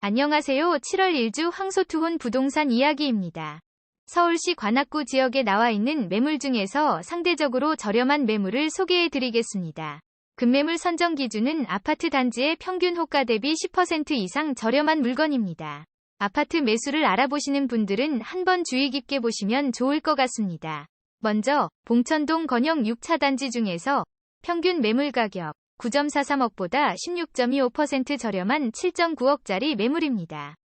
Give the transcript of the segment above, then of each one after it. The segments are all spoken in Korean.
안녕하세요. 7월 1주 황소투혼 부동산 이야기입니다. 서울시 관악구 지역에 나와 있는 매물 중에서 상대적으로 저렴한 매물을 소개해 드리겠습니다. 급매물 선정 기준은 아파트 단지의 평균 호가 대비 10% 이상 저렴한 물건입니다. 아파트 매수를 알아보시는 분들은 한번 주의 깊게 보시면 좋을 것 같습니다. 먼저 봉천동 건영 6차 단지 중에서 평균 매물 가격 9.43억보다 16.25% 저렴한 7.9억짜리 매물입니다.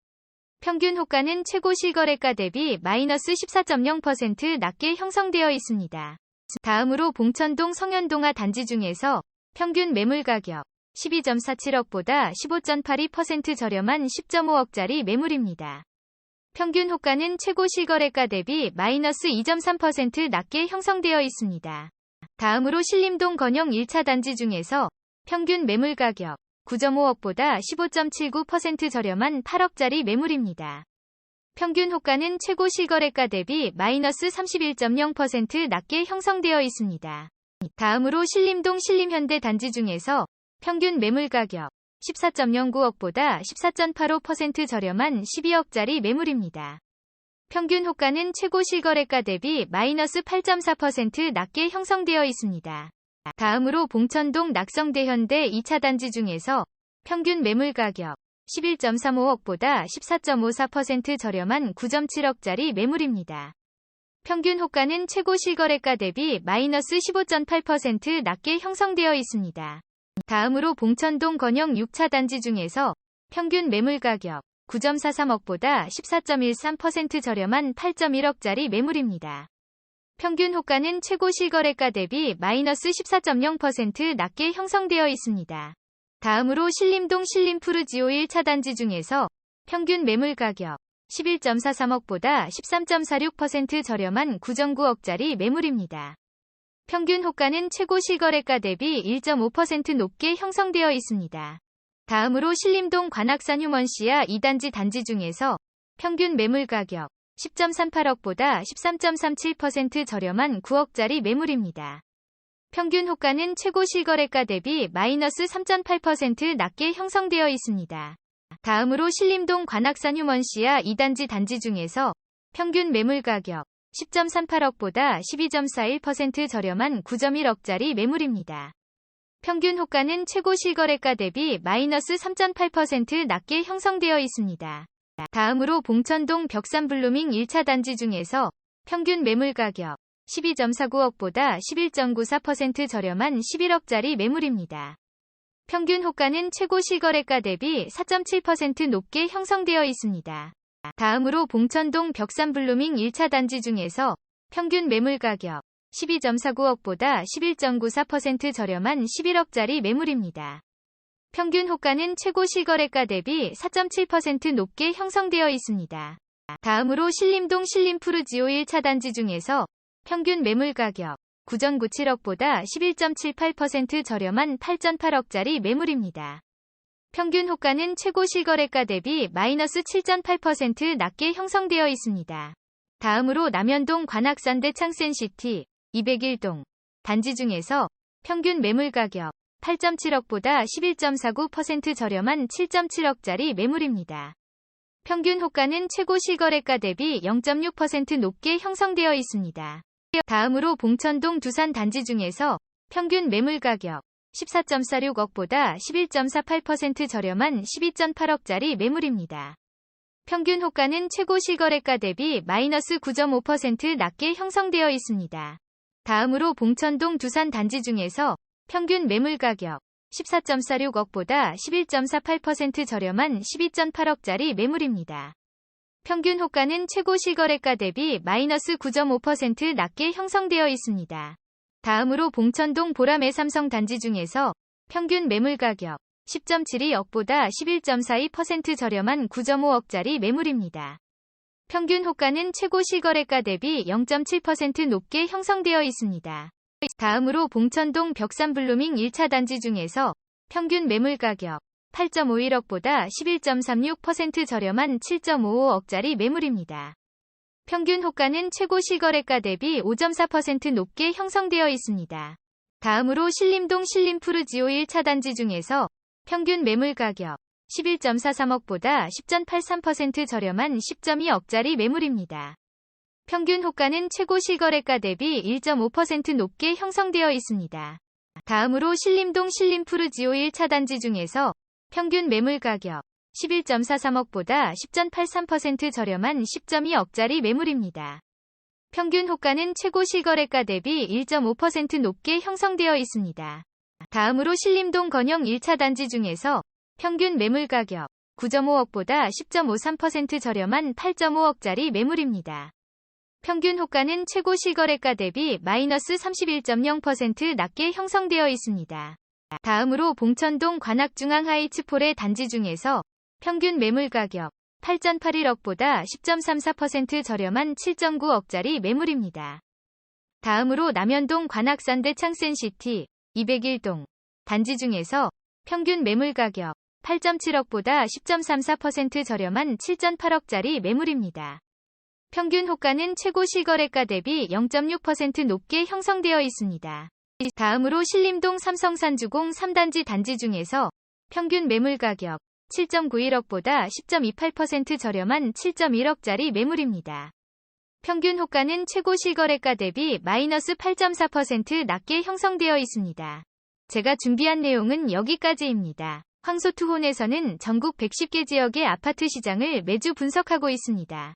평균 호가는 최고 실거래가 대비 마이너스 14.0% 낮게 형성되어 있습니다. 다음으로 봉천동 성현동화 단지 중에서 평균 매물 가격 12.47억보다 15.82% 저렴한 10.5억짜리 매물입니다. 평균 호가는 최고 실거래가 대비 마이너스 2.3% 낮게 형성되어 있습니다. 다음으로 신림동 건영 1차 단지 중에서 평균 매물 가격 9.5억보다 15.79% 저렴한 8억짜리 매물입니다. 평균 호가는 최고 실거래가 대비 마이너스 31.0% 낮게 형성되어 있습니다. 다음으로 신림동 신림현대 단지 중에서 평균 매물 가격 14.09억보다 14.85% 저렴한 12억짜리 매물입니다. 평균 호가는 최고 실거래가 대비 마이너스 8.4% 낮게 형성되어 있습니다. 다음으로 봉천동 낙성대 현대 2차 단지 중에서 평균 매물 가격 11.35억보다 14.54% 저렴한 9.7억짜리 매물입니다. 평균 호가는 최고 실거래가 대비 마이너스 15.8% 낮게 형성되어 있습니다. 다음으로 봉천동 건영 6차 단지 중에서 평균 매물 가격 9.43억보다 14.13% 저렴한 8.1억짜리 매물입니다. 평균 호가는 최고 실거래가 대비 마이너스 14.0% 낮게 형성되어 있습니다. 다음으로 신림동 신림푸르지오 1차 단지 중에서 평균 매물 가격 11.43억보다 13.46% 저렴한 9.9억짜리 매물입니다. 평균 호가는 최고 실거래가 대비 1.5% 높게 형성되어 있습니다. 다음으로 신림동 관악산 휴먼시아 2단지 단지 중에서 평균 매물 가격 10.38억보다 13.37% 저렴한 9억짜리 매물입니다. 평균 호가는 최고 실거래가 대비 마이너스 3.8% 낮게 형성되어 있습니다. 다음으로 신림동 관악산 휴먼시아 2단지 단지 중에서 평균 매물 가격 10.38억보다 12.41% 저렴한 9.1억짜리 매물입니다. 평균 호가는 최고 실거래가 대비 마이너스 3.8% 낮게 형성되어 있습니다. 다음으로 봉천동 벽산블루밍 1차 단지 중에서 평균 매물 가격 12.49억보다 11.94% 저렴한 11억짜리 매물입니다. 평균 호가는 최고 실거래가 대비 4.7% 높게 형성되어 있습니다. 다음으로 봉천동 벽산블루밍 1차 단지 중에서 평균 매물 가격 12.49억보다 11.94% 저렴한 11억짜리 매물입니다. 평균 호가는 최고 실거래가 대비 4.7% 높게 형성되어 있습니다. 다음으로 신림동 신림푸르지오 1차 단지 중에서 평균 매물 가격 9.97억보다 11.78% 저렴한 8.8억짜리 매물입니다. 평균 호가는 최고 실거래가 대비 마이너스 7.8% 낮게 형성되어 있습니다. 다음으로 남현동 관악산대 창센시티 201동 단지 중에서 평균 매물 가격 8.7억보다 11.49% 저렴한 7.7억짜리 매물입니다. 평균 호가는 최고 실거래가 대비 0.6% 높게 형성되어 있습니다. 다음으로 봉천동 두산 단지 중에서 평균 매물 가격 14.46억보다 11.48% 저렴한 12.8억짜리 매물입니다. 평균 호가는 최고 실거래가 대비 마이너스 9.5% 낮게 형성되어 있습니다. 다음으로 봉천동 두산 단지 중에서 평균 매물 가격 14.46억보다 11.48% 저렴한 12.8억짜리 매물입니다. 평균 호가는 최고 실거래가 대비 마이너스 9.5% 낮게 형성되어 있습니다. 다음으로 봉천동 보람의 삼성 단지 중에서 평균 매물 가격 10.72억보다 11.42% 저렴한 9.5억짜리 매물입니다. 평균 호가는 최고 실거래가 대비 0.7% 높게 형성되어 있습니다. 다음으로 봉천동 벽산블루밍 1차 단지 중에서 평균 매물 가격 8.51억보다 11.36% 저렴한 7.55억짜리 매물입니다. 평균 호가는 최고 실거래가 대비 5.4% 높게 형성되어 있습니다. 다음으로 신림동 신림푸르지오 1차 단지 중에서 평균 매물 가격 11.43억보다 10.83% 저렴한 10.2억짜리 매물입니다. 평균 호가는 최고 실거래가 대비 1.5% 높게 형성되어 있습니다. 다음으로 신림동 신림푸르지오 1차 단지 중에서 평균 매물 가격 11.43억보다 10.83% 저렴한 10.2억짜리 매물입니다. 평균 호가는 최고 실거래가 대비 1.5% 높게 형성되어 있습니다. 다음으로 신림동 건영 1차 단지 중에서 평균 매물 가격 9.5억보다 10.53% 저렴한 8.5억짜리 매물입니다. 평균 호가는 최고 실거래가 대비 마이너스 31.0% 낮게 형성되어 있습니다. 다음으로 봉천동 관악중앙 하이츠폴의 단지 중에서 평균 매물 가격 8.81억보다 10.34% 저렴한 7.9억짜리 매물입니다. 다음으로 남현동 관악산대 창센시티 201동 단지 중에서 평균 매물 가격 8.7억보다 10.34% 저렴한 7.8억짜리 매물입니다. 평균 호가는 최고 실거래가 대비 0.6% 높게 형성되어 있습니다. 다음으로 신림동 삼성산주공 3단지 단지 중에서 평균 매물 가격 7.91억보다 10.28% 저렴한 7.1억짜리 매물입니다. 평균 호가는 최고 실거래가 대비 마이너스 8.4% 낮게 형성되어 있습니다. 제가 준비한 내용은 여기까지입니다. 황소투혼에서는 전국 110개 지역의 아파트 시장을 매주 분석하고 있습니다.